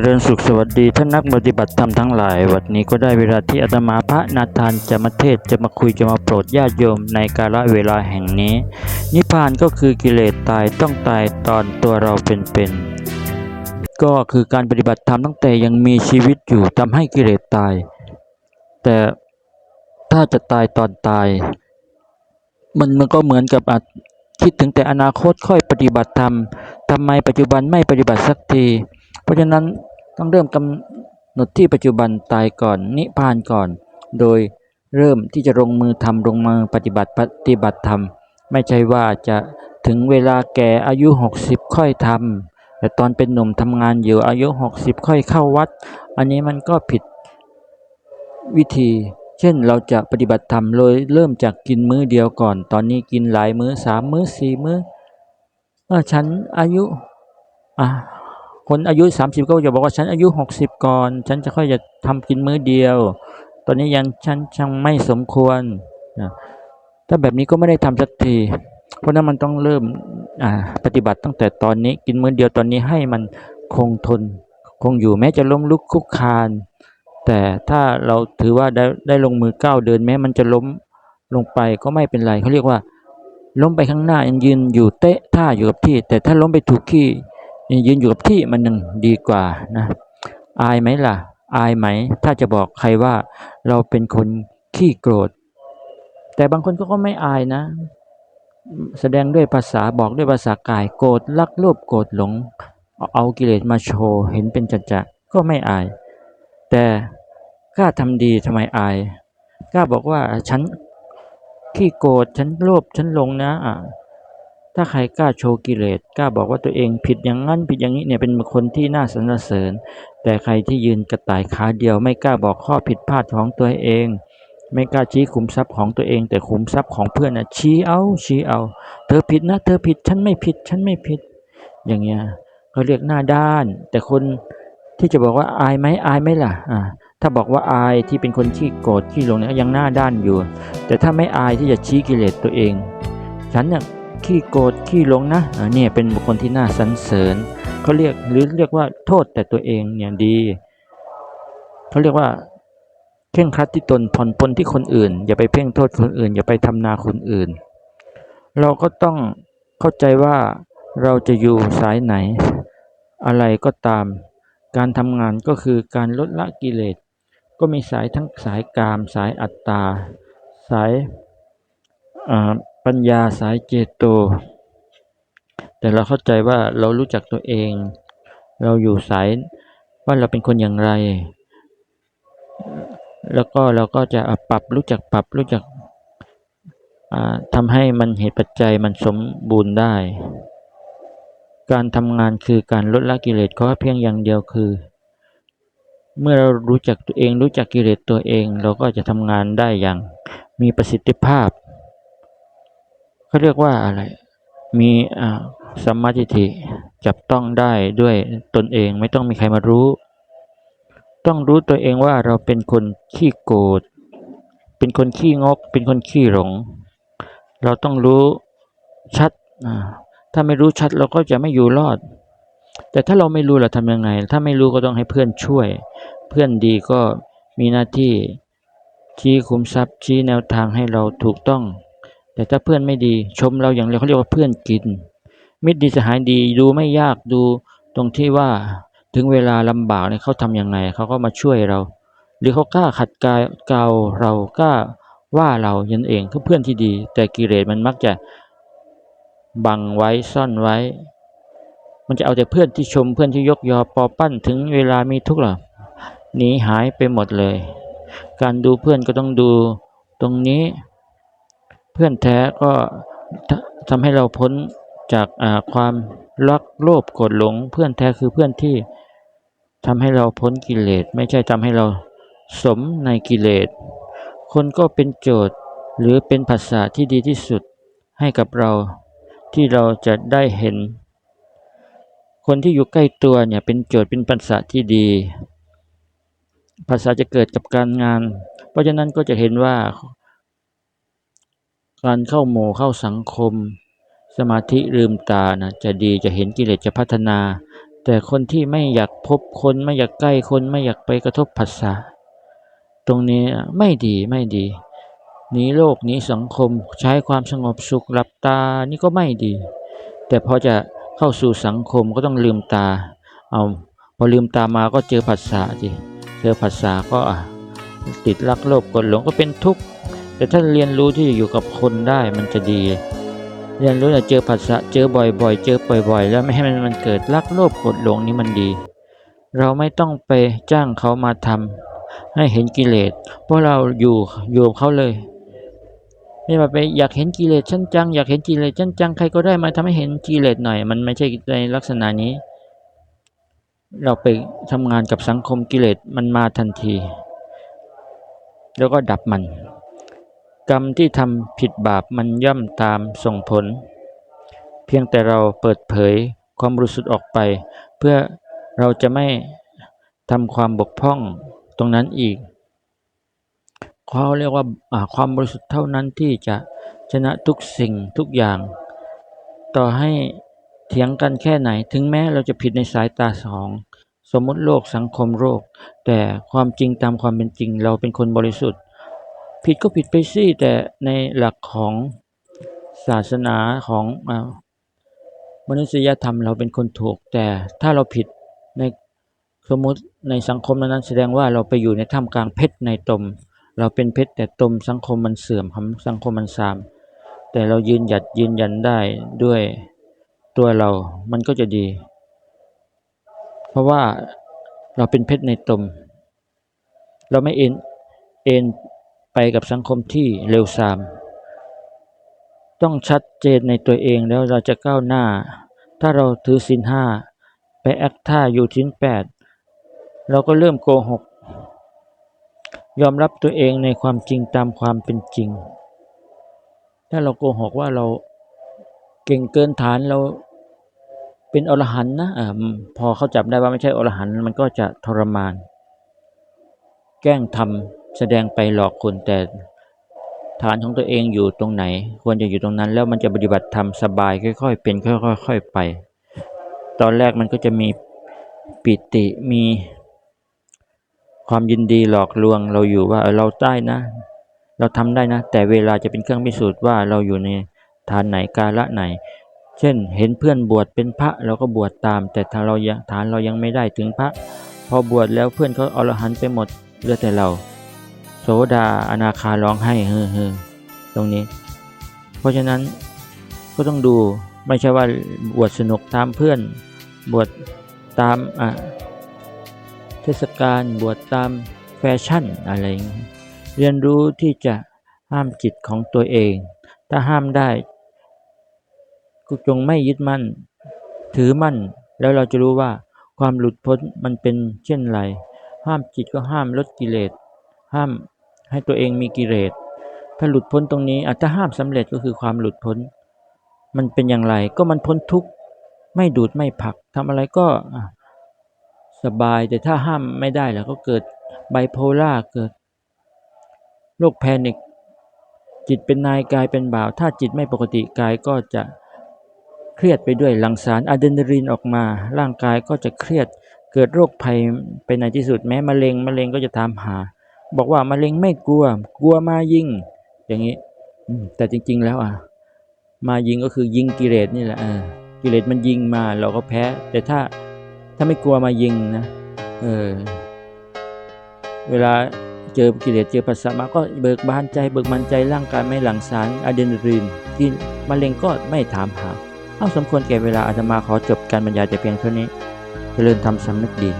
เจริญสุขสวัสดีท่านนักปฏิบัติธรรมทั้งหลาย วันนี้ก็ได้เวลาที่อาตมาพระนาธานจะมาเทศจะมาคุยจะมาโปรดญาติโยมในกาลเวลาแห่งนี้ นิพพานก็คือกิเลสตายต้องตายตอนตัวเราเป็นๆก็คือการปฏิบัติธรรมตั้งแต่ยังมีชีวิตอยู่ทำให้กิเลสตาย แต่ถ้าจะตายตอนตาย มันมันก็เหมือนกับคิดถึงแต่อนาคตค่อยปฏิบัติธรรมทำไมปัจจุบันไม่ปฏิบัติสักที เพราะฉะนั้นต้องเริ่มกำหนดที่ปัจจุบันตายก่อนนิพพานก่อน โดยเริ่มที่จะลงมือทำลงมือปฏิบัติปฏิบัติธรรม ไม่ใช่ว่าจะถึงเวลาแก่อายุ 60 ค่อยทำแต่ตอนเป็นหนุ่มทำงานอยู่อายุ 60 ค่อยเข้าวัด อันนี้มันก็ผิดวิธี เช่นเราจะปฏิบัติธรรมเลยเริ่มจากกินมื้อเดียวก่อน ตอนนี้กินหลายมื้อสามมื้อสี่มื้อเออฉันอายุอะ คนอายุ 30 ก็จะบอกว่าฉันอายุ 60 ก่อน ฉันจะค่อยจะทำกินมื้อเดียว ตอนนี้ยังฉันยังไม่สมควรนะถ้าแบบนี้ก็ไม่ได้ทำสักที เพราะนั้นมันต้องเริ่มปฏิบัติตั้งแต่ตอนนี้กินมื้อเดียวตอนนี้ให้มันคงทน คงอยู่แม้จะล้มลุกคลุกคลาน แต่ถ้าเราถือว่าได้ได้ลงมือก้าวเดิน แม้มันจะล้มลงไปก็ไม่เป็นไรเขาเรียกว่า ล้มไปข้างหน้ายังยืนอยู่เตะท่าอยู่กับที่ แต่ถ้าล้มไปถูกที่ ยืนอยู่กับที่มันยังดีกว่านะอายไหมล่ะ อายไหม ถ้าจะบอกใครว่าเราเป็นคนขี้โกรธ แต่บางคนก็ก็ไม่อายนะ แสดงด้วยภาษาบอกด้วยภาษากายโกรธรักโลภโกรธหลง เอากิเลสมาโชว์เห็นเป็นจัจจะก็ไม่อาย แต่กล้าทำดีทำไมอายกล้าบอกว่าฉันขี้โกรธฉันโลภฉันหลงนะ ถ้าใครกล้าโชว์กิเลสกล้าบอกว่าตัวเองผิดอย่างนั้นผิดอย่างนี้เนี่ยเป็นคนที่น่าสรรเสริญ แต่ใครที่ยืนกระต่ายขาเดียว ไม่กล้าบอกข้อผิดพลาดของตัวเอง ไม่กล้าชี้ขุมทรัพย์ของตัวเอง แต่ขุมทรัพย์ของเพื่อนนะชี้เอาชี้เอา เธอผิดนะ เธอผิดฉันไม่ผิดฉันไม่ผิด อย่างเงี้ยเขาเรียกหน้าด้าน แต่คนที่จะบอกว่าอายไหมอายไหมล่ะอ่าถ้าบอกว่าอายที่เป็นคนขี้โกรธขี้หลงเนี่ยยังหน้าด้านอยู่ แต่ถ้าไม่อายที่จะชี้กิเลสตัวเอง ฉันเนี่ย ขี้โกรธขี้หลงนะอ่าเนี่ยเป็นบุคคลที่น่าสรรเสริญเขาเรียกหรือเรียกว่าโทษแต่ตัวเองเนี่ยดีเขาเรียกว่าเพ่งครัดที่ตนผ่อนปลนที่คนอื่น อย่าไปเพ่งโทษคนอื่น อย่าไปทำนาคนอื่น เราก็ต้องเข้าใจว่าเราจะอยู่สายไหน อะไรก็ตาม การทำงานก็คือการลดละกิเลส ก็มีสายทั้งสายกาม สายอัตตา สายอ่าปัญญาสายเจโต แต่เราเข้าใจว่าเรารู้จักตัวเอง เราอยู่สายว่าเราเป็นคนอย่างไร แล้วก็เราก็จะปรับรู้จักปรับรู้จักทำให้มันเหตุปัจจัยมันสมบูรณ์ได้ การทำงานคือการลดละกิเลสขอเพียงอย่างเดียวคือ เมื่อเรารู้จักตัวเองรู้จักกิเลสตัวเอง เราก็จะทำงานได้อย่างมีประสิทธิภาพ เขาเรียกว่าอะไร มีสัมมาทิฏฐิจับต้องได้ด้วยตนเองไม่ต้องมีใครมารู้ ต้องรู้ตัวเองว่าเราเป็นคนขี้โกรธเป็นคนขี้งก เป็นคนขี้หลง เราต้องรู้ชัด ถ้าไม่รู้ชัดเราก็จะไม่อยู่รอด แต่ถ้าเราไม่รู้เราทำยังไง ถ้าไม่รู้ก็ต้องให้เพื่อนช่วย เพื่อนดีก็มีหน้าที่ชี้คุมทรัพย์ชี้แนวทางให้เราถูกต้อง แต่ถ้าเพื่อนไม่ดีชมเราอย่างเรเขาเรียกว่าเพื่อนกิน มิตรดีสหายดีดูไม่ยากดูตรงที่ว่าถึงเวลาลำบากเนี่ยเขาทำยังไงเขาก็มาช่วยเรา หรือเขากล้าขัดกายเกาเรากล้าว่าเรายันเองคือเพื่อนที่ดี แต่กิเลสมันมักจะบังไว้ซ่อนไว้ มันจะเอาแต่เพื่อนที่ชมเพื่อนที่ยกยอปอปั้นถึงเวลามีทุกข์หรอหนีหายไปหมดเลย การดูเพื่อนก็ต้องดูตรงนี้ พื่อนแท้ก็ทำให้เราพ้นจากความรักโลภโกรธหลง เพื่อนแท้คือเพื่อนที่ทำให้เราพ้นกิเลสไม่ใช่ทำให้เราสมในกิเลส คนก็เป็นโจทย์หรือเป็นภาษาที่ดีที่สุดให้กับเราที่เราจะได้เห็น คนที่อยู่ใกล้ตัวเนี่ยเป็นโจทย์เป็นภาษาที่ดี ภาษาจะเกิดกับการงาน เพราะฉะนั้นก็จะเห็นว่า การเข้าหมู่เข้าสังคม สมาธิลืมตานะจะดีจะเห็นกิเลสจะพัฒนา แต่คนที่ไม่อยากพบคนไม่อยากใกล้คนไม่อยากไปกระทบผัสสะตรงนี้ไม่ดีไม่ดีหนีโลกหนีสังคมใช้ความสงบสุขหลับตานี่ก็ไม่ดี แต่พอจะเข้าสู่สังคมก็ต้องลืมตา เอาพอลืมตามาก็เจอผัสสะสิเจอผัสสะก็ติดรักโลภกดหลงก็เป็นทุกข์ แต่ถ้าเรียนรู้ที่จะอยู่กับคนได้มันจะดี เรียนรู้จะเจอผัสสะเจอบ่อยๆ เจอบ่อย ๆ แล้วไม่ให้มันมันเกิดรักโลภกดหลงนี่มันดี เราไม่ต้องไปจ้างเขามาทำให้เห็นกิเลสเพราะเราอยู่อยู่กับเขาเลยไม่ว่าไปอยากเห็นกิเลสชั้นจังอยากเห็นกิเลสชั้นจังใครก็ได้มาทำให้เห็นกิเลสหน่อย มันไม่ใช่ในลักษณะนี้ เราไปทำงานกับสังคมกิเลสมันมาทันที แล้วก็ดับมัน กรรมที่ทำผิดบาปมันย่อมตามส่งผล เพียงแต่เราเปิดเผยความบริสุทธิ์ออกไป เพื่อเราจะไม่ทำความบกพร่องตรงนั้นอีกเขาเรียกว่าอ่าความบริสุทธิ์เท่านั้นที่จะชนะทุกสิ่งทุกอย่าง ต่อให้เถียงกันแค่ไหน ถึงแม้เราจะผิดในสายตาสองสมมติโลกสังคมโลกแต่ความจริงตามความเป็นจริง เราเป็นคนบริสุทธิ์ ผิดก็ผิดไปสิแต่ในหลักของศาสนาของอมนุษยธรรมเราเป็นคนถูก แต่ถ้าเราผิดในสมมติในสังคมนั้นแสดงว่าเราไปอยู่ในท่ามกลางเพชรในตม เราเป็นเพชรแต่ตมสังคมมันเสื่อมสังคมมันซาม แต่เรายืนหยัดยืนยันได้ด้วยตัวเรา มันก็จะดี เพราะว่าเราเป็นเพชรในตม เราไม่เอ็นเอ็น ไปกับสังคมที่เร็วซาม ต้องชัดเจนในตัวเองแล้วเราจะก้าวหน้า ถ้าเราถือศีลห้าไปแอคท่าอยู่ศีลแปดเราก็เริ่มโกหก ยอมรับตัวเองในความจริงตามความเป็นจริง ถ้าเราโกหกว่าเราเก่งเกินฐานเราเป็นอรหันนะอะพอเขาจับได้ว่าไม่ใช่อรหันมันก็จะทรมาน แกล้งทำ แสดงไปหลอกคนแต่ฐานของตัวเองอยู่ตรงไหน ควรจะอยู่ตรงนั้น แล้วมันจะปฏิบัติธรรมสบายค่อย ๆ เป็นค่อยๆไป ตอนแรกมันก็จะมีปิติมีความยินดีหลอกลวงเราอยู่ว่าเออเราได้นะ เราทำได้นะ แต่เวลาจะเป็นเครื่องพิสูจน์ว่าเราอยู่ในฐานไหนกาละไหน เช่นเห็นเพื่อนบวชเป็นพระเราก็บวชตาม แต่ถ้าเราฐานเรายังไม่ได้ถึงพระ พอบวชแล้วเพื่อนเขาอรหันไปหมดเหลือแต่เรา สดาอนาคาร้องให้เฮ้อเฮ้อตรงนี้ เพราะฉะนั้นก็ต้องดูไม่ใช่ว่าบวชสนุกตามเพื่อน บวชตามอะเทศกาลบวชตามแฟชั่นอะไรอย่างนี้เรียนรู้ที่จะห้ามจิตของตัวเอง ถ้าห้ามได้ก็จงไม่ยึดมั่น ถือมั่น แล้วเราจะรู้ว่าความหลุดพ้นมันเป็นเช่นไร ห้ามจิตก็ห้ามลดกิเลส ห้าม ให้ตัวเองมีกิเลสถ้าหลุดพ้นตรงนี้อาจจะห้ามสำเร็จก็คือความหลุดพ้น มันเป็นอย่างไรก็มันพ้นทุกข์ไม่ดูดไม่ผลักทำอะไรก็สบายแต่ถ้าห้ามไม่ได้แล้วก็เกิดไบโพล่าเกิดโรคแพนิคจิตเป็นนายกายเป็นบ่าว ถ้าจิตไม่ปกติกายก็จะเครียดไปด้วยหลั่งสารอะดรีนาลีนออกมา ร่างกายก็จะเครียดเกิดโรคภัยไปในที่สุดแม้มะเร็งมะเร็งก็จะตามหา บอกว่ามะเร็งไม่กลัว กลัวมายิง อย่างนี้แต่จริง ๆ แล้วอะ มายิงก็คือยิงกิเลสนี่แหละอ่ากิเลสมันยิงมาเราก็แพ้ แต่ถ้าถ้าไม่กลัวมายิงนะ เออ เวลาเจอกิเลสเจอปัสสาวะก็เบิกบานใจ เบิกมันใจร่างกายไม่หลั่งสารอะดรีนาลีนที่มะเร็งก็ไม่ถามหาเอาสมควรแก่เวลาอาตมาขอจบการบรรยายแต่เพียงเท่านี้ เจริญธรรมสำนึกดี